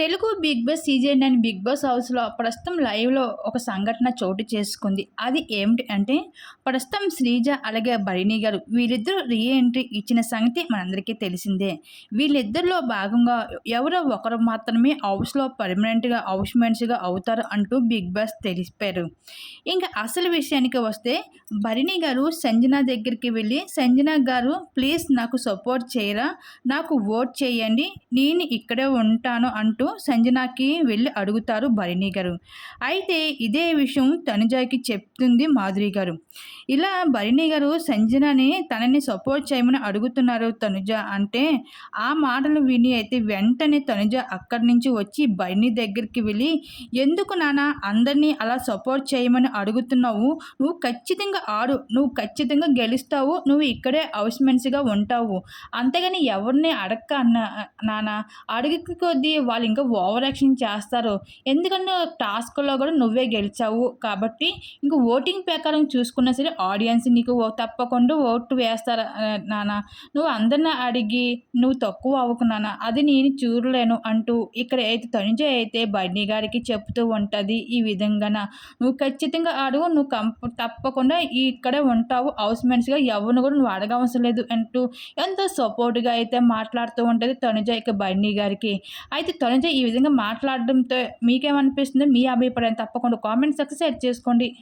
Telugu big boss season nine big boss హౌస్లో ప్రస్తుతం లైవ్లో ఒక సంఘటన చోటు చేసుకుంది. అది ఏమిటి అంటే ప్రస్తుతం శ్రీజ అలాగే భరిణి గారు వీరిద్దరూ రీ ఎంట్రీ ఇచ్చిన సంగతి మనందరికీ తెలిసిందే. వీళ్ళిద్దరిలో భాగంగా ఎవరో ఒకరు మాత్రమే హౌస్లో పర్మనెంట్గా హౌస్మెంట్స్గా అవుతారు అంటూ బిగ్ బాస్ తెలిపారు. ఇంకా అసలు విషయానికి వస్తే భరిణి గారు సంజన దగ్గరికి వెళ్ళి సంజన గారు ప్లీజ్ నాకు సపోర్ట్ చేయరా నాకు ఓట్ చేయండి నేను ఇక్కడే ఉంటాను అంటూ సంజనాకి వెళ్ళి అడుగుతారు భరిణి గారు. అయితే ఇదే విషయం తనుజాకి చెప్తుంది మాధురి గారు. ఇలా భరిణి గారు సంజనని తనని సపోర్ట్ చేయమని అడుగుతున్నారు తనుజ అంటే ఆ మాటలు విని అయితే వెంటనే తనుజ అక్కడి నుంచి వచ్చి భరణి దగ్గరికి వెళ్ళి ఎందుకు నాన్న అందరినీ అలా సపోర్ట్ చేయమని అడుగుతున్నావు? నువ్వు ఖచ్చితంగా ఆడు నువ్వు ఖచ్చితంగా గెలుస్తావు నువ్వు ఇక్కడే హౌస్మెన్స్గా ఉంటావు. అంతేగాని ఎవరిని అడక్క అన్న నాన్న అడిగి కొద్దీ వాళ్ళు ఇంకా ఓవర్ యాక్షన్ చేస్తారు. ఎందుకంటే టాస్క్లో కూడా నువ్వే గెలిచావు కాబట్టి ఇంక ఓటింగ్ ప్రకారం చూసుకున్నా సరే ఆడియన్స్ నీకు ఓ- తప్పకుండా ఓటు వేస్తారు. నాన్న నువ్వు అందరిని అడిగి నువ్వు తక్కువ అవ్వకు నాన్న అది నేను చూడలేను అంటూ ఇక్కడ అయితే తనుజ అయితే బన్నీ గారికి చెప్తూ ఉంటుంది ఈ విధంగా నువ్వు ఖచ్చితంగా అడుగు నువ్వు కంప తప్పకుండా ఇక్కడే ఉంటావు. హౌస్ మెంట్స్గా ఎవరిని కూడా నువ్వు అడగవసరం లేదు అంటూ ఎంతో సపోర్ట్గా అయితే మాట్లాడుతూ ఉంటుంది తనుజ ఇక బన్నీ గారికి. అయితే తనుజ ఈ విధంగా మాట్లాడడంతో మీకేమనిపిస్తుంది? మీ అభిప్రాయం తప్పకుండా కామెంట్ సెక్షన్ షేర్ చేసుకోండి.